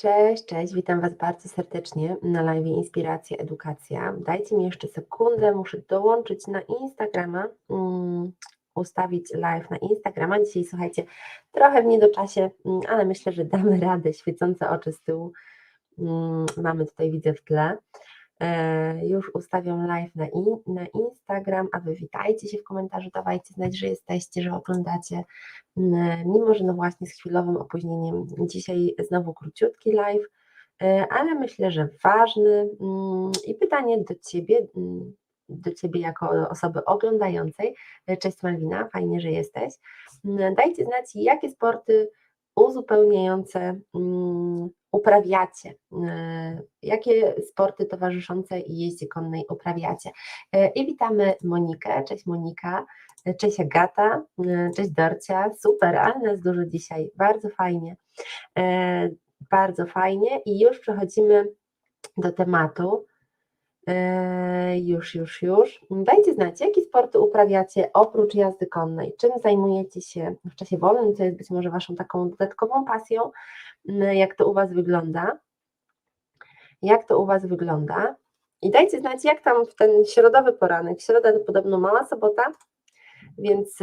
Cześć, cześć, witam Was bardzo serdecznie na live Inspiracja Edukacja. Dajcie mi jeszcze sekundę, muszę dołączyć na Instagrama, um, ustawić live na Instagrama. Dzisiaj słuchajcie, trochę w niedoczasie, um, ale myślę, że damy radę. Świecące oczy z tyłu um, mamy tutaj, widzę w tle. E, już ustawiam live na, in, na Instagram, a Wy witajcie się w komentarzu, dawajcie znać, że jesteście, że oglądacie, mimo że no właśnie z chwilowym opóźnieniem. Dzisiaj znowu króciutki live, e, ale myślę, że ważny mm, i pytanie do Ciebie, mm, do Ciebie jako osoby oglądającej. E, cześć Malwina, fajnie, że jesteś. Dajcie znać, jakie sporty uzupełniające mm, uprawiacie? E, jakie sporty towarzyszące jeździe konnej uprawiacie? E, I witamy Monikę. Cześć Monika. E, cześć Agata. Cześć Dorcia. Super, ale nas dużo dzisiaj. Bardzo fajnie. Bardzo fajnie. I już przechodzimy do tematu. Już, już, już. Dajcie znać, jakie sporty uprawiacie oprócz jazdy konnej, czym zajmujecie się w czasie wolnym, co jest być może Waszą taką dodatkową pasją, jak to u Was wygląda. Jak to u Was wygląda. I dajcie znać, jak tam w ten środowy poranek. Środa to podobno mała sobota, więc,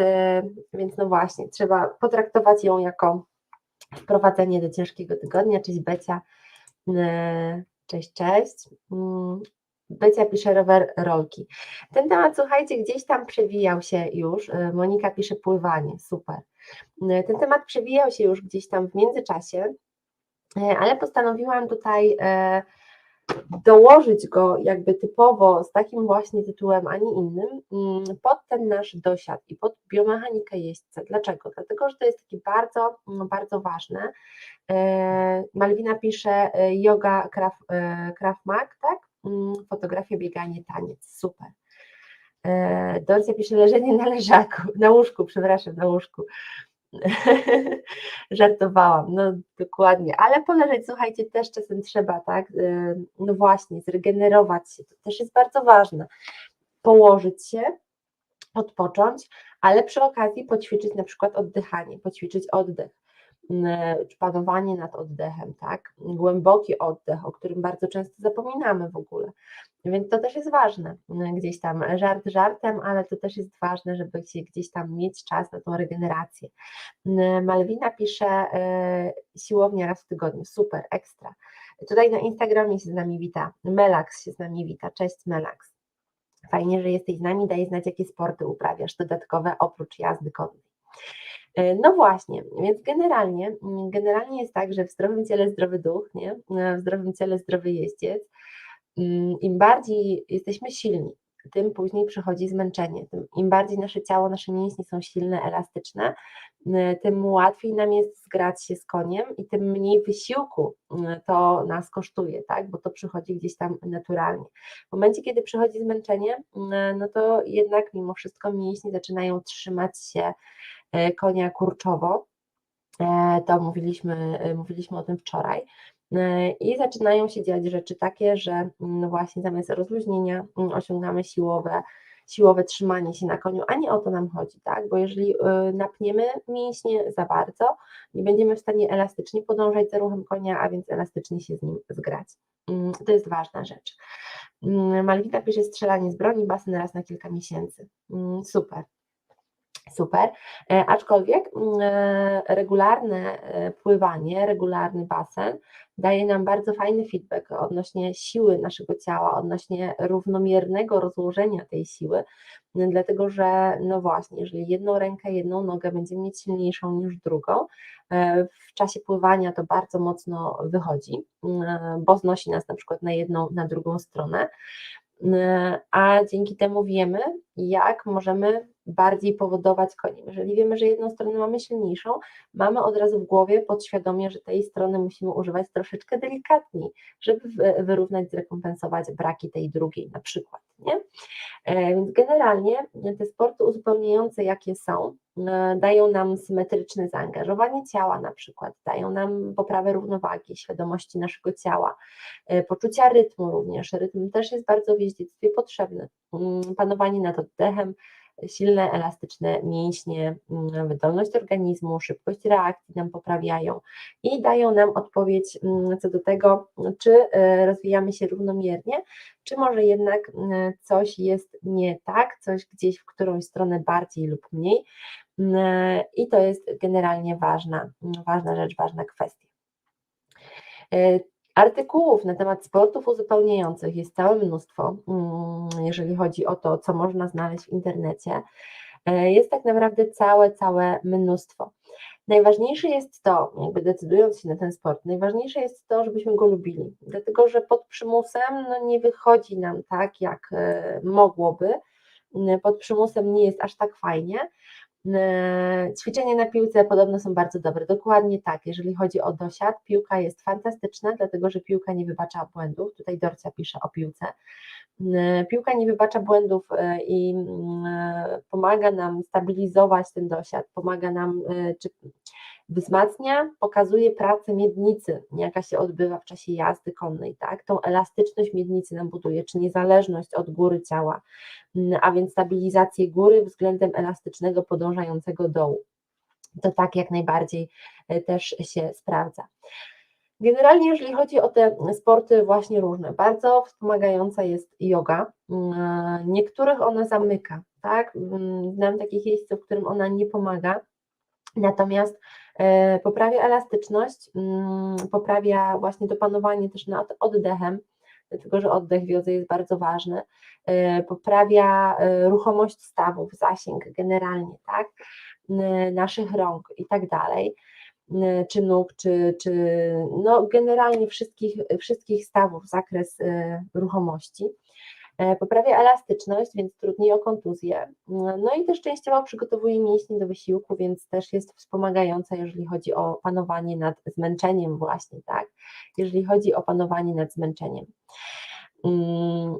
więc no właśnie, trzeba potraktować ją jako wprowadzenie do ciężkiego tygodnia. Cześć Becia. Cześć, cześć. Becia pisze rower rolki. Ten temat, słuchajcie, gdzieś tam przewijał się już. Monika pisze pływanie, super. Ten temat przewijał się już gdzieś tam w międzyczasie. E, ale postanowiłam tutaj dołożyć go jakby typowo z takim właśnie tytułem, a nie innym, mm, pod ten nasz dosiad i pod biomechanikę jeźdźca. Dlaczego? Dlatego, że to jest takie bardzo, mm, bardzo ważne. Malwina pisze yoga, krav, krav tak? Mm, fotografia, bieganie, taniec, super. Dorcia pisze leżenie na leżaku, na łóżku, przepraszam, na łóżku. Żartowałam, no dokładnie, ale poleżeć, słuchajcie, też czasem trzeba, tak? Y, no właśnie, zregenerować się, to też jest bardzo ważne. Położyć się, odpocząć, ale przy okazji poćwiczyć na przykład oddychanie, poćwiczyć oddech czy panowanie nad oddechem, tak? Głęboki oddech, o którym bardzo często zapominamy w ogóle. Więc to też jest ważne. Gdzieś tam żart żartem, ale to też jest ważne, żeby gdzieś tam mieć czas na tą regenerację. Malwina pisze e, siłownia raz w tygodniu. Super, ekstra. Tutaj na Instagramie się z nami wita. Melax się z nami wita. Cześć Melax. Fajnie, że jesteś z nami. Daj znać, jakie sporty uprawiasz dodatkowe oprócz jazdy konnej. E, no właśnie, więc generalnie, mm, generalnie jest tak, że w zdrowym ciele zdrowy duch, nie? E, w zdrowym ciele zdrowy jeździec. Mm, Im bardziej jesteśmy silni, tym później przychodzi zmęczenie. Tym, Im bardziej nasze ciało, nasze mięśnie są silne, elastyczne, tym łatwiej nam jest zgrać się z koniem i tym mniej wysiłku to nas kosztuje, tak? bo to przychodzi gdzieś tam naturalnie. W momencie, kiedy przychodzi zmęczenie, no to jednak mimo wszystko mięśnie zaczynają trzymać się konia kurczowo. E, to mówiliśmy, mówiliśmy o tym wczoraj. I zaczynają się dziać rzeczy takie, że no właśnie zamiast rozluźnienia mm, osiągamy siłowe, siłowe trzymanie się na koniu, a nie o to nam chodzi, tak? Bo jeżeli napniemy mięśnie za bardzo, nie będziemy w stanie elastycznie podążać za ruchem konia, a więc elastycznie się z nim zgrać. Mm, to jest ważna rzecz. Mm, Malwita pisze strzelanie z broni, basen raz na kilka miesięcy. Super. Super, e, aczkolwiek mm, e, regularne e, pływanie, regularny basen daje nam bardzo fajny feedback odnośnie siły naszego ciała, odnośnie równomiernego rozłożenia tej siły, dlatego że no właśnie, jeżeli jedną rękę, jedną nogę będziemy mieć silniejszą niż drugą, w czasie pływania to bardzo mocno wychodzi, bo znosi nas na przykład na jedną, na drugą stronę, a dzięki temu wiemy, jak możemy bardziej powodować koniem. Jeżeli wiemy, że jedną stronę mamy silniejszą, mamy od razu w głowie podświadomie, że tej strony musimy używać troszeczkę delikatniej, żeby wyrównać, zrekompensować braki tej drugiej na przykład. Nie? E, więc generalnie te sporty uzupełniające, jakie są, e, dają nam symetryczne zaangażowanie ciała na przykład, dają nam poprawę równowagi, świadomości naszego ciała, e, poczucia rytmu również. Rytm też jest bardzo w jeździectwie potrzebny. Mm, panowanie nad oddechem, silne, elastyczne mięśnie, mm, wydolność organizmu, szybkość reakcji nam poprawiają i dają nam odpowiedź mm, co do tego, czy e, rozwijamy się równomiernie, czy może jednak mm, coś jest nie tak, coś gdzieś w którąś stronę bardziej lub mniej. I to jest generalnie ważna, ważna rzecz, ważna kwestia. Artykułów na temat sportów uzupełniających jest całe mnóstwo, jeżeli chodzi o to, co można znaleźć w internecie. E, jest tak naprawdę całe, całe mnóstwo. Najważniejsze jest to, jakby decydując się na ten sport, najważniejsze jest to, żebyśmy go lubili, dlatego że pod przymusem no, nie wychodzi nam tak, jak e, mogłoby. Pod przymusem nie jest aż tak fajnie, ćwiczenia na piłce podobno są bardzo dobre. Dokładnie tak, jeżeli chodzi o dosiad, piłka jest fantastyczna, dlatego że piłka nie wybacza błędów. Tutaj Dorcia pisze o piłce. E, piłka nie wybacza błędów e, i mm, pomaga nam stabilizować ten dosiad, pomaga nam, czy wzmacnia, pokazuje pracę miednicy, jaka się odbywa w czasie jazdy konnej, tak? Tą elastyczność miednicy nam buduje, czy niezależność od góry ciała, mm, a więc stabilizację góry względem elastycznego podążającego dołu. To tak jak najbardziej e, też się sprawdza. Generalnie, jeżeli chodzi o te sporty właśnie różne, bardzo wspomagająca jest yoga. Mm, niektórych ona zamyka, tak? Mm, znam takich jeźdźców, którym ona nie pomaga, natomiast poprawia elastyczność, mm, poprawia właśnie dopanowanie też nad oddechem, dlatego że oddech w jodze jest bardzo ważny, e, poprawia e, ruchomość stawów, zasięg generalnie, tak, naszych rąk i tak dalej, czy nóg, czy, czy no generalnie wszystkich, wszystkich stawów, zakres ruchomości. E, poprawia elastyczność, więc trudniej o kontuzję. No i też częściowo przygotowuje mięśnie do wysiłku, więc też jest wspomagająca, jeżeli chodzi o panowanie nad zmęczeniem właśnie, tak? Jeżeli chodzi o panowanie nad zmęczeniem. Mm,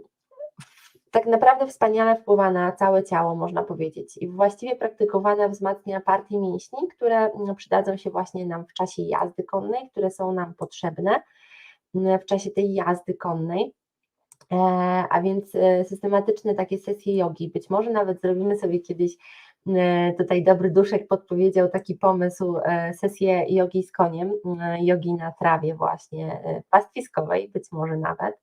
tak naprawdę wspaniale wpływa na całe ciało, można powiedzieć, i właściwie praktykowana wzmacnia partie mięśni, które no, przydadzą się właśnie nam w czasie jazdy konnej, które są nam potrzebne w czasie tej jazdy konnej. E, a więc e, systematyczne takie sesje jogi. Być może nawet zrobimy sobie kiedyś, e, tutaj dobry duszek podpowiedział taki pomysł, sesję jogi z koniem, jogi na trawie właśnie pastwiskowej, być może nawet.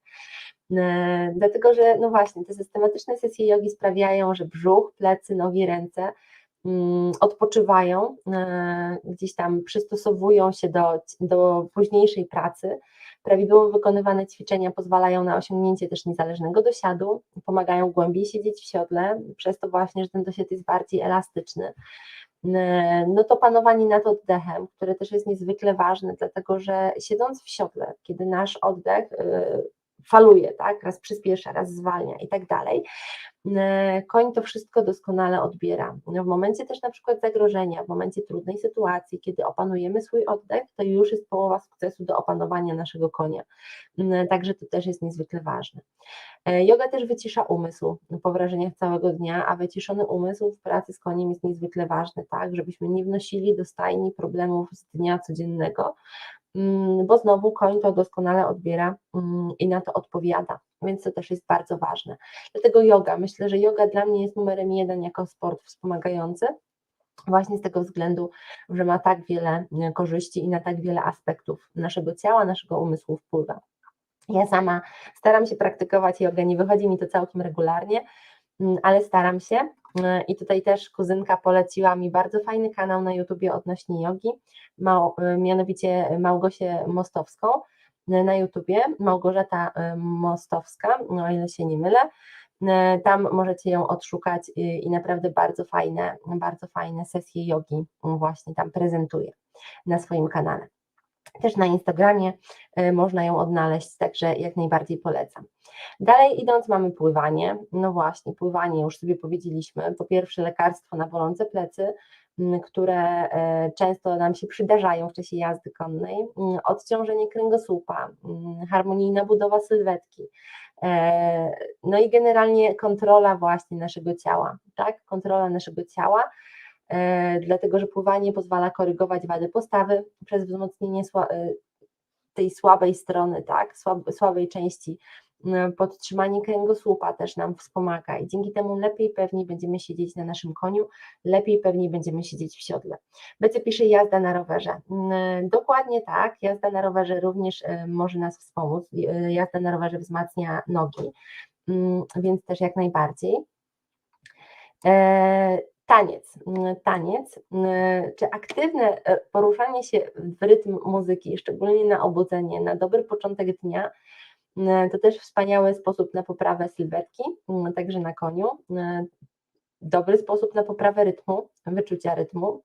Dlatego, że no właśnie, te systematyczne sesje jogi sprawiają, że brzuch, plecy, nogi, ręce mm, odpoczywają, gdzieś tam przystosowują się do, do późniejszej pracy, Prawidłowo wykonywane ćwiczenia pozwalają na osiągnięcie też niezależnego dosiadu, pomagają głębiej siedzieć w siodle, przez to właśnie, że ten dosiad jest bardziej elastyczny. No to panowanie nad oddechem, które też jest niezwykle ważne, dlatego że siedząc w siodle, kiedy nasz oddech y, faluje, tak? raz przyspiesza, raz zwalnia i tak dalej. E, koń to wszystko doskonale odbiera. W momencie też na przykład zagrożenia, w momencie trudnej sytuacji, kiedy opanujemy swój oddech, to już jest połowa sukcesu do opanowania naszego konia. E, także to też jest niezwykle ważne. E, yoga też wycisza umysł po wrażeniach całego dnia, a wyciszony umysł w pracy z koniem jest niezwykle ważny, tak, żebyśmy nie wnosili do stajni problemów z dnia codziennego, Mm, bo znowu koń to doskonale odbiera mm, i na to odpowiada, więc to też jest bardzo ważne. Dlatego yoga, myślę, że yoga dla mnie jest numerem jeden jako sport wspomagający, właśnie z tego względu, że ma tak wiele mm, korzyści i na tak wiele aspektów naszego ciała, naszego umysłu wpływa. Ja sama staram się praktykować jogę, nie wychodzi mi to całkiem regularnie, ale staram się i tutaj też kuzynka poleciła mi bardzo fajny kanał na YouTubie odnośnie jogi, mianowicie Małgosię Mostowską na YouTubie, Małgorzata Mostowska, no o ile się nie mylę. Tam możecie ją odszukać i naprawdę bardzo fajne, bardzo fajne sesje jogi właśnie tam prezentuje na swoim kanale. Też na Instagramie e, można ją odnaleźć, także jak najbardziej polecam. Dalej idąc mamy pływanie. No właśnie, pływanie już sobie powiedzieliśmy. Po pierwsze lekarstwo na bolące plecy, które e, często nam się przydarzają w czasie jazdy konnej, odciążenie kręgosłupa, harmonijna budowa sylwetki, e, no i generalnie kontrola właśnie naszego ciała, tak? Kontrola naszego ciała, dlatego że pływanie pozwala korygować wady postawy przez wzmocnienie e, tej słabej strony, tak, słabej części podtrzymanie kręgosłupa też nam wspomaga i dzięki temu lepiej pewniej będziemy siedzieć na naszym koniu, lepiej pewniej będziemy siedzieć w siodle. Bece pisze jazda na rowerze. Dokładnie tak, jazda na rowerze również może nas wspomóc, jazda na rowerze wzmacnia nogi, więc też jak najbardziej. Taniec, taniec, czy aktywne e, poruszanie się w rytm muzyki, szczególnie na obudzenie, na dobry początek dnia, to też wspaniały sposób na poprawę sylwetki, także na koniu, dobry sposób na poprawę rytmu, wyczucia rytmu,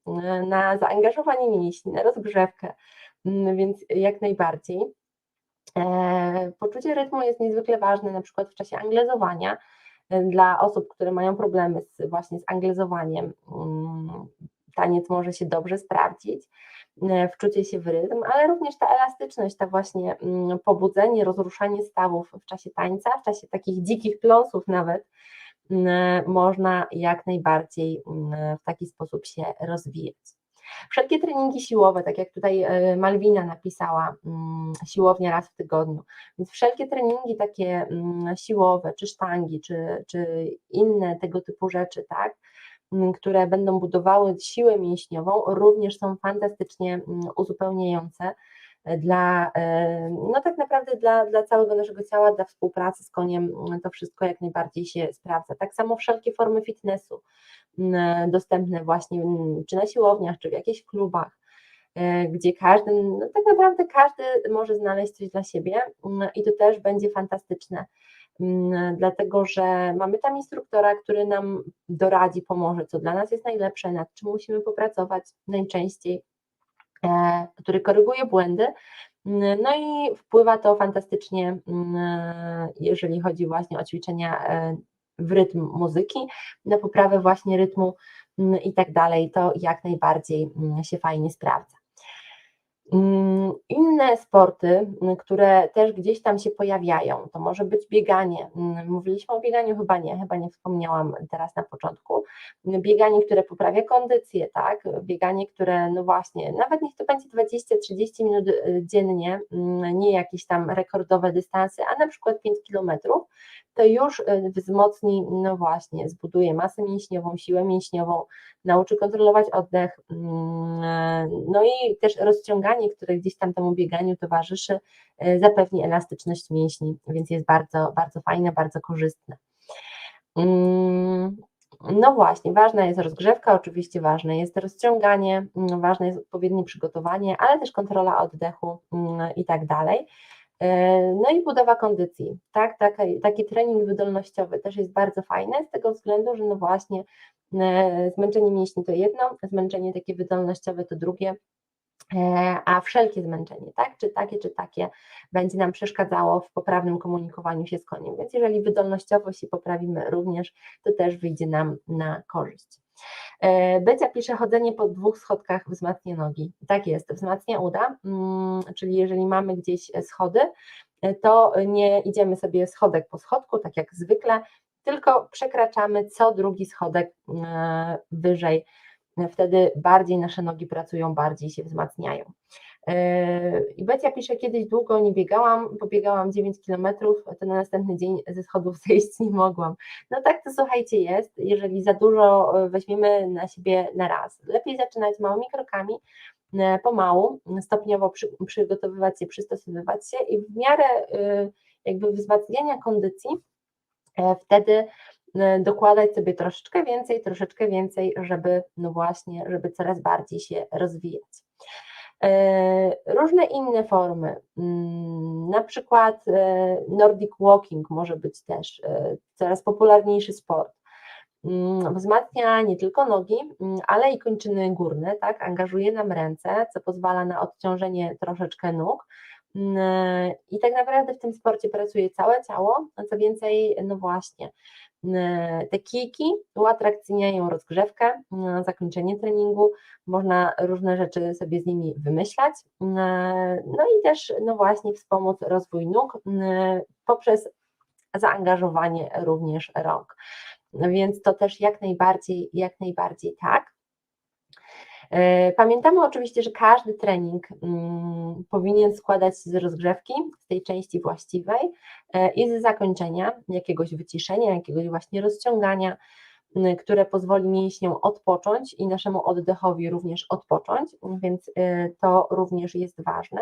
na zaangażowanie mięśni, na rozgrzewkę, więc jak najbardziej. E, poczucie rytmu jest niezwykle ważne na przykład w czasie anglezowania, dla osób, które mają problemy z, właśnie z anglezowaniem, mm, taniec może się dobrze sprawdzić, e, wczucie się w rytm, ale również ta elastyczność, ta właśnie mm, pobudzenie, rozruszanie stawów w czasie tańca, w czasie takich dzikich pląsów nawet, mm, można jak najbardziej w taki sposób się rozwijać. Wszelkie treningi siłowe, tak jak tutaj e, Malwina napisała, mm, siłownia raz w tygodniu, więc wszelkie treningi takie mm, siłowe, czy sztangi, czy, czy inne tego typu rzeczy, tak, mm, które będą budowały siłę mięśniową, również są fantastycznie uzupełniające dla, e, no tak naprawdę dla, dla całego naszego ciała, dla współpracy z koniem, to wszystko jak najbardziej się sprawdza. Tak samo wszelkie formy fitnessu, dostępne właśnie czy na siłowniach, czy w jakichś klubach, e, gdzie każdy, no tak naprawdę każdy może znaleźć coś dla siebie i to też będzie fantastyczne, dlatego że mamy tam instruktora, który nam doradzi, pomoże, co dla nas jest najlepsze, nad czym musimy popracować najczęściej, który koryguje błędy, no i wpływa to fantastycznie, jeżeli chodzi właśnie o ćwiczenia e, w rytm muzyki, na poprawę właśnie rytmu mm, i tak dalej, to jak najbardziej mm, się fajnie sprawdza. Mm, inne sporty, które też gdzieś tam się pojawiają, to może być bieganie. Mówiliśmy o bieganiu, chyba nie, chyba nie wspomniałam teraz na początku. Bieganie, które poprawia kondycję, tak? Bieganie, które, no właśnie, nawet niech to będzie 20-30 minut y, dziennie, nie jakieś tam rekordowe dystanse, a na przykład 5 kilometrów, to już y, wzmocni, no właśnie, zbuduje masę mięśniową, siłę mięśniową, nauczy kontrolować oddech, mm, no i też rozciąganie, które gdzieś tam temu bieganiu towarzyszy, y, zapewni elastyczność mięśni, więc jest bardzo, bardzo fajne, bardzo korzystne. Mm, no właśnie, ważna jest rozgrzewka, oczywiście ważne jest rozciąganie, mm, ważne jest odpowiednie przygotowanie, ale też kontrola oddechu i tak dalej. E, no i budowa kondycji, tak, taki, taki trening wydolnościowy też jest bardzo fajny z tego względu, że no właśnie e, zmęczenie mięśni to jedno, zmęczenie takie wydolnościowe to drugie, e, a wszelkie zmęczenie, tak, czy takie, czy takie, będzie nam przeszkadzało w poprawnym komunikowaniu się z koniem, więc jeżeli wydolnościowo się poprawimy również, to też wyjdzie nam na korzyść. E, Becia pisze, chodzenie po dwóch schodkach wzmacnia nogi. Tak jest, wzmacnia uda, mm, czyli jeżeli mamy gdzieś schody, e, to nie idziemy sobie schodek po schodku, tak jak zwykle, tylko przekraczamy co drugi schodek e, wyżej. Wtedy bardziej nasze nogi pracują, bardziej się wzmacniają. I Becia pisze, kiedyś długo nie biegałam, pobiegałam 9 km, to na następny dzień ze schodów zejść nie mogłam. No tak to słuchajcie jest, jeżeli za dużo e, weźmiemy na siebie na raz. Lepiej zaczynać małymi krokami, e, pomału, stopniowo przy, przygotowywać się, przystosowywać się i w miarę e, jakby wzmacniania kondycji, wtedy dokładać sobie troszeczkę więcej, troszeczkę więcej, żeby no właśnie, żeby coraz bardziej się rozwijać. E, różne inne formy, mm, na przykład e, Nordic Walking może być też coraz popularniejszy sport. Mm, wzmacnia nie tylko nogi, mm, ale i kończyny górne, tak? Angażuje nam ręce, co pozwala na odciążenie troszeczkę nóg. I tak naprawdę w tym sporcie pracuje całe ciało, a co więcej, no właśnie, te kijki uatrakcyjniają rozgrzewkę, zakończenie treningu, można różne rzeczy sobie z nimi wymyślać, no i też, no właśnie, wspomóc rozwój nóg poprzez zaangażowanie również rąk. Więc to też jak najbardziej, jak najbardziej tak. E, pamiętamy oczywiście, że każdy trening mm, powinien składać się z rozgrzewki, z tej części właściwej e, i z zakończenia, jakiegoś wyciszenia, jakiegoś właśnie rozciągania, które pozwoli mięśniom odpocząć i naszemu oddechowi również odpocząć, więc e, to również jest ważne.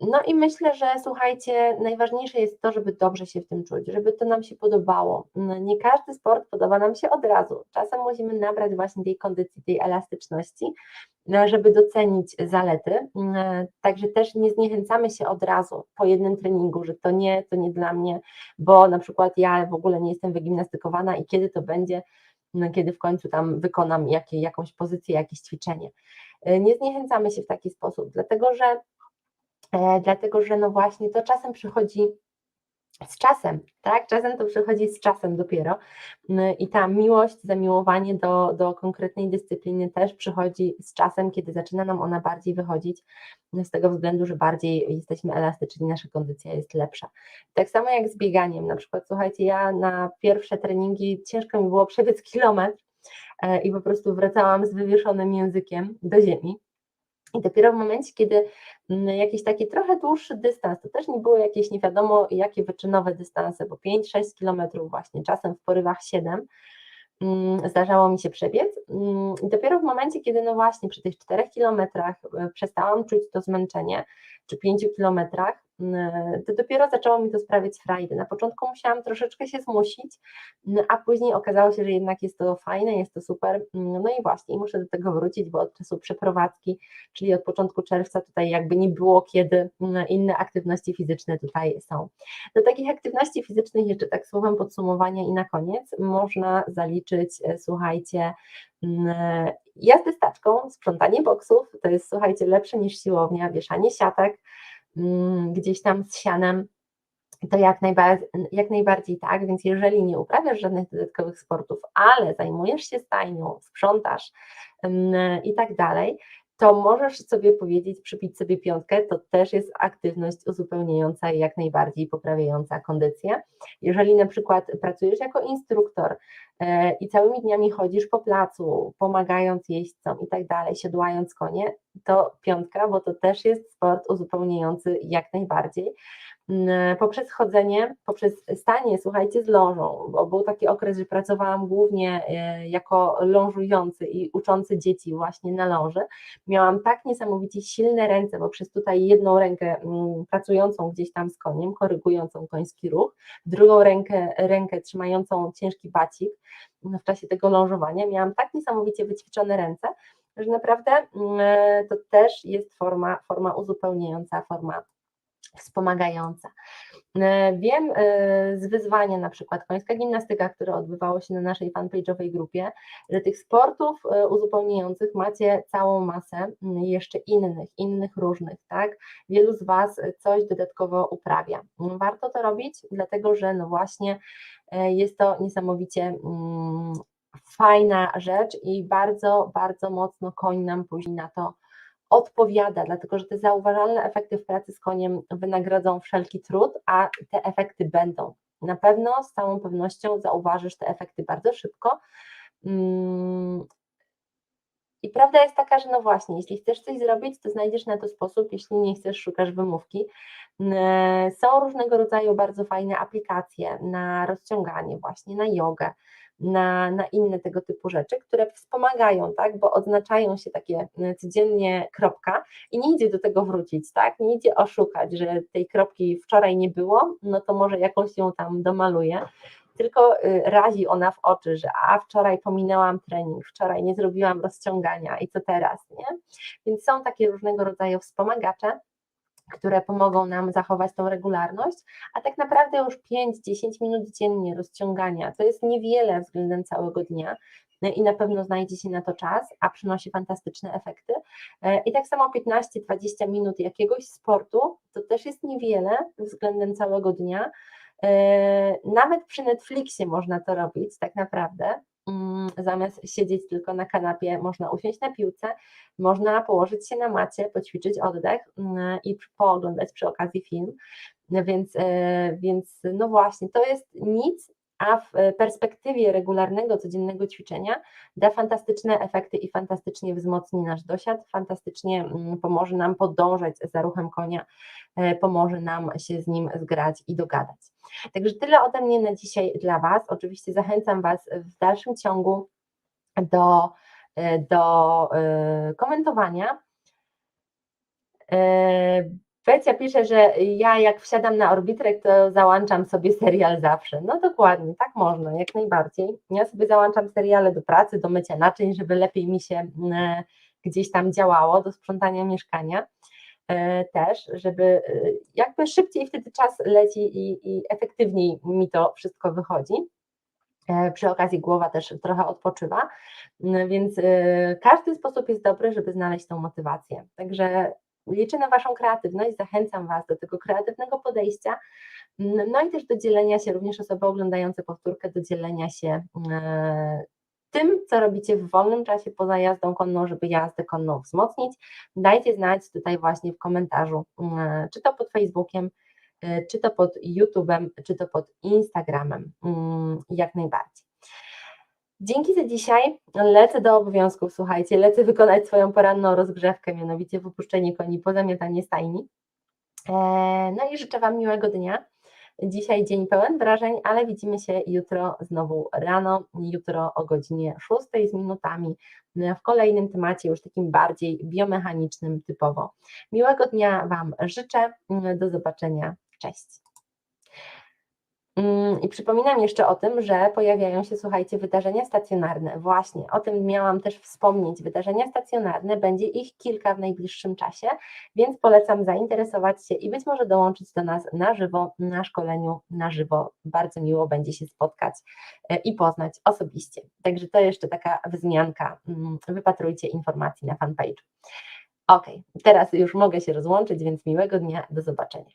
No i myślę, że słuchajcie, najważniejsze jest to, żeby dobrze się w tym czuć, żeby to nam się podobało. Nie każdy sport podoba nam się od razu. Czasem musimy nabrać właśnie tej kondycji, tej elastyczności, no, żeby docenić zalety. Także też nie zniechęcamy się od razu po jednym treningu, że to nie, to nie dla mnie, bo na przykład ja w ogóle nie jestem wygimnastykowana i kiedy to będzie, no, kiedy w końcu tam wykonam jakąś pozycję, jakieś ćwiczenie. Y, nie zniechęcamy się w taki sposób, dlatego że dlatego że no właśnie to czasem przychodzi z czasem, tak? Czasem to przychodzi z czasem dopiero i ta miłość, zamiłowanie do, do konkretnej dyscypliny też przychodzi z czasem, kiedy zaczyna nam ona bardziej wychodzić, z tego względu, że bardziej jesteśmy elastyczni, nasza kondycja jest lepsza. Tak samo jak z bieganiem, na przykład słuchajcie, ja na pierwsze treningi ciężko mi było przebiec kilometr e, i po prostu wracałam z wywieszonym językiem do ziemi, i dopiero w momencie, kiedy mm, jakiś taki trochę dłuższy dystans, to też nie było jakieś nie wiadomo jakie wyczynowe dystanse, bo 5-6 kilometrów właśnie, czasem w porywach 7, mm, zdarzało mi się przebiec. Mm, I dopiero w momencie, kiedy no właśnie przy tych 4 kilometrach e, przestałam czuć to zmęczenie, czy 5 kilometrach, to dopiero zaczęło mi to sprawiać frajdę. Na początku musiałam troszeczkę się zmusić, mm, a później okazało się, że jednak jest to fajne, jest to super. Mm, no i właśnie, muszę do tego wrócić, bo od czasu przeprowadzki, czyli od początku czerwca tutaj jakby nie było, kiedy inne aktywności fizyczne tutaj są. Do takich aktywności fizycznych jeszcze tak słowem podsumowania i na koniec można zaliczyć, e, słuchajcie, jazdę staczką, sprzątanie boksów, to jest słuchajcie lepsze niż siłownia, wieszanie siatek, mm, gdzieś tam z sianem, to jak, najbardziej, jak najbardziej tak, więc jeżeli nie uprawiasz żadnych dodatkowych sportów, ale zajmujesz się stajnią, sprzątasz i tak dalej, to możesz sobie powiedzieć, przypić sobie piątkę, to też jest aktywność uzupełniająca i jak najbardziej poprawiająca kondycję. Jeżeli na przykład pracujesz jako instruktor e, i całymi dniami chodzisz po placu, pomagając jeźdźcom i tak dalej, siodłając konie, to piątka, bo to też jest sport uzupełniający jak najbardziej. Mm, poprzez chodzenie, poprzez stanie, słuchajcie, z lążą, bo był taki okres, że pracowałam głównie e, jako lążujący i uczący dzieci właśnie na ląży. Miałam tak niesamowicie silne ręce, bo przez tutaj jedną rękę mm, pracującą gdzieś tam z koniem, korygującą koński ruch, drugą rękę, rękę trzymającą ciężki bacik w czasie tego lążowania, miałam tak niesamowicie wyćwiczone ręce, że naprawdę mm, e, to też jest forma, forma uzupełniająca, forma wspomagająca. E, wiem e, z wyzwania na przykład końska gimnastyka, które odbywało się na naszej fanpage'owej grupie, że tych sportów e, uzupełniających macie całą masę jeszcze innych, innych różnych, tak? Wielu z Was coś dodatkowo uprawia. Warto to robić, dlatego że no właśnie jest to niesamowicie fajna rzecz i bardzo, bardzo mocno koń nam później na to odpowiada, dlatego że te zauważalne efekty w pracy z koniem wynagrodzą wszelki trud, a te efekty będą. Na pewno z całą pewnością zauważysz te efekty bardzo szybko. Mm. I prawda jest taka, że no właśnie, jeśli chcesz coś zrobić, to znajdziesz na to sposób, jeśli nie chcesz, szukasz wymówki. Są różnego rodzaju bardzo fajne aplikacje na rozciąganie, właśnie na jogę, na, na inne tego typu rzeczy, które wspomagają, tak, bo odznaczają się takie y, codziennie kropka i nie idzie do tego wrócić, tak, nie idzie oszukać, że tej kropki wczoraj nie było, no to może jakąś ją tam domaluję, tylko y, razi ona w oczy, że a wczoraj pominęłam trening, wczoraj nie zrobiłam rozciągania i co teraz, nie? Więc są takie różnego rodzaju wspomagacze, które pomogą nam zachować tą regularność, a tak naprawdę już 5-10 minut dziennie rozciągania to jest niewiele względem całego dnia i na pewno znajdzie się na to czas, a przynosi fantastyczne efekty. E, I tak samo 15-20 minut jakiegoś sportu to też jest niewiele względem całego dnia. E, nawet przy Netflixie można to robić, tak naprawdę. Mm, zamiast siedzieć tylko na kanapie, można usiąść na piłce, można położyć się na macie, poćwiczyć oddech mm, i pooglądać przy okazji film. Więc, e, więc no właśnie, to jest nic, a w e, perspektywie regularnego, codziennego ćwiczenia da fantastyczne efekty i fantastycznie wzmocni nasz dosiad, fantastycznie mm, pomoże nam podążać za ruchem konia, e, pomoże nam się z nim zgrać i dogadać. Także tyle ode mnie na dzisiaj dla Was. Oczywiście zachęcam Was w dalszym ciągu do, e, do komentowania. E, Wecja pisze, że ja jak wsiadam na orbitrek, to załączam sobie serial zawsze. No dokładnie, tak można, jak najbardziej. Ja sobie załączam seriale do pracy, do mycia naczyń, żeby lepiej mi się e, gdzieś tam działało, do sprzątania mieszkania e, też, żeby e, jakby szybciej wtedy czas leci i, i efektywniej mi to wszystko wychodzi. E, Przy okazji głowa też trochę odpoczywa, więc każdy sposób jest dobry, żeby znaleźć tą motywację. Także liczę na Waszą kreatywność, zachęcam Was do tego kreatywnego podejścia, no i też do dzielenia się, również osoby oglądające powtórkę, do dzielenia się e, tym, co robicie w wolnym czasie poza jazdą konną, żeby jazdę konną wzmocnić. Dajcie znać tutaj właśnie w komentarzu, e, czy to pod Facebookiem, e, czy to pod YouTube'em, czy to pod Instagramem, mm, jak najbardziej. Dzięki za dzisiaj. Lecę do obowiązków, słuchajcie, lecę wykonać swoją poranną rozgrzewkę, mianowicie wypuszczenie koni po zamiatanie stajni. E, No i życzę Wam miłego dnia. Dzisiaj dzień pełen wrażeń, ale widzimy się jutro znowu rano, jutro o godzinie 6 z minutami w kolejnym temacie, już takim bardziej biomechanicznym typowo. Miłego dnia Wam życzę. Do zobaczenia. Cześć. Mm, I przypominam jeszcze o tym, że pojawiają się, słuchajcie, wydarzenia stacjonarne. Właśnie, o tym miałam też wspomnieć. Wydarzenia stacjonarne, będzie ich kilka w najbliższym czasie, więc polecam zainteresować się i być może dołączyć do nas na żywo, na szkoleniu na żywo. Bardzo miło będzie się spotkać e, i poznać osobiście. Także to jeszcze taka wzmianka. Mm, Wypatrujcie informacji na fanpage'u. Ok, teraz już mogę się rozłączyć, więc miłego dnia, do zobaczenia.